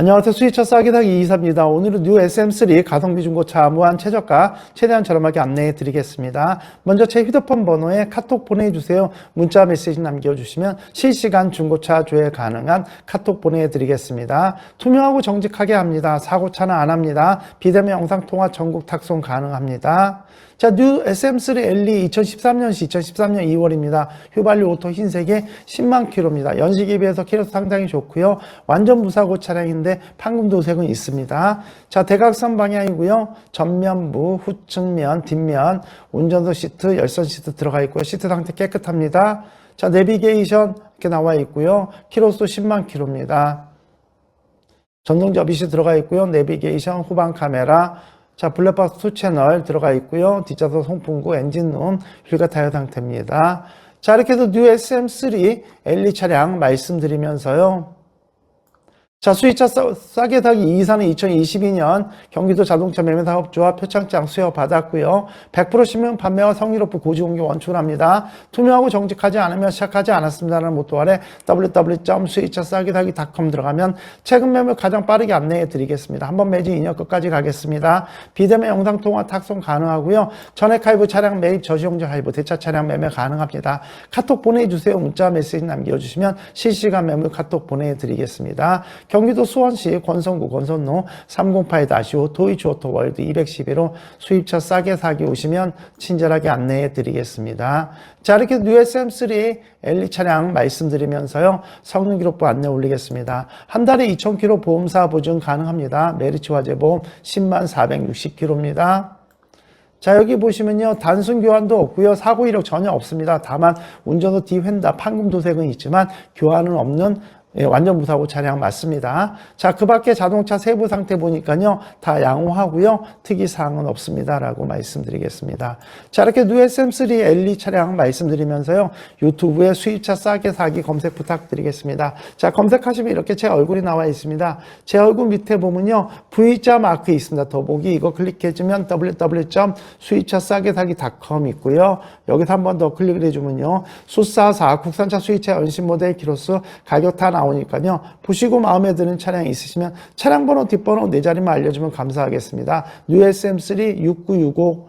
안녕하세요. 수위차 싸기 사기 이사입니다. 오늘은 뉴 SM3 가성비 중고차 무한 최저가 최대한 저렴하게 안내해 드리겠습니다. 먼저 제 휴대폰 번호에 카톡 보내주세요. 문자 메시지 남겨주시면 실시간 중고차 조회 가능한 카톡 보내드리겠습니다. 투명하고 정직하게 합니다. 사고차는 안 합니다. 비대면 영상통화 전국 탁송 가능합니다. 자, 뉴 SM3 LE 2013년 시 2013년 2월입니다. 휘발유 오토 흰색에 10만 킬로입니다. 연식에 비해서 키로수 상당히 좋고요. 완전 무사고 차량인데 판금 도색은 있습니다. 자, 대각선 방향이고요. 전면부, 후측면, 뒷면, 운전석 시트, 열선 시트 들어가 있고요. 시트 상태 깨끗합니다. 자, 내비게이션 이렇게 나와 있고요. 키로수 10만 킬로입니다. 전동 접이시 들어가 있고요. 내비게이션, 후방 카메라, 자, 블랙박스 2 채널 들어가 있고요. 뒷좌석 송풍구, 엔진룸, 휠과 타이어 상태입니다. 자, 이렇게 해서 뉴 SM3 LE 차량 말씀드리면서요. 자, 수입차 싸, 싸게 사기 이사는 2022년 경기도 자동차 매매 사업주와 표창장 수여 받았고요. 100% 신명 판매와 성의롭고 고지공개 원칙합니다. 투명하고 정직하지 않으면 시작하지 않았습니다라는 모토 아래 www.수입차 싸게 사기.com 들어가면 최근 매물 가장 빠르게 안내해 드리겠습니다. 한번 매진 2년 끝까지 가겠습니다. 비대면 영상 통화 탁송 가능하고요. 전액 할부 차량 매입 저시용적 할부 대차 차량 매매 가능합니다. 카톡 보내주세요. 문자 메시지 남겨주시면 실시간 매물 카톡 보내드리겠습니다. 경기도 수원시 권성구 권선로 308-5 도이치오토 월드 211호 수입차 싸게 사기 오시면 친절하게 안내해 드리겠습니다. 자, 이렇게 뉴 SM3 LE 차량 말씀드리면서요. 성능 기록부 안내 올리겠습니다. 한 달에 2,000km 보험사 보증 가능합니다. 메리츠 화재보험 10만 460km입니다. 자, 여기 보시면요. 단순 교환도 없고요. 사고 이력 전혀 없습니다. 다만 운전도 뒤횡다 판금 도색은 있지만 교환은 없는 예, 완전 무사고 차량 맞습니다. 자, 그 밖에 자동차 세부 상태 보니까요. 다 양호하고요. 특이사항은 없습니다라고 말씀드리겠습니다. 자, 이렇게 뉴 SM3 LE 차량 말씀드리면서요. 유튜브에 수입차 싸게 사기 검색 부탁드리겠습니다. 자, 검색하시면 이렇게 제 얼굴이 나와 있습니다. 제 얼굴 밑에 보면요. V자 마크 있습니다. 더보기 이거 클릭해주면 www.수입차 싸게 사기.com 있고요. 여기서 한 번 더 클릭을 해주면요. 수사사 국산차 수입차 연신 모델 키로수 가격 다 나 오니까요. 보시고 마음에 드는 차량이 있으시면 차량 번호 뒷번호 네 자리만 알려주면 감사하겠습니다. 뉴 SM3 6965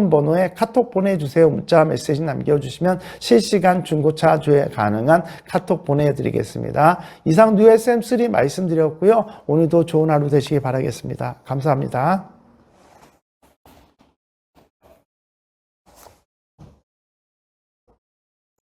휴대폰 번호에 카톡 보내주세요. 문자 메시지 남겨주시면 실시간 중고차 조회 가능한 카톡 보내드리겠습니다. 이상 뉴 SM3 말씀드렸고요. 오늘도 좋은 하루 되시기 바라겠습니다. 감사합니다.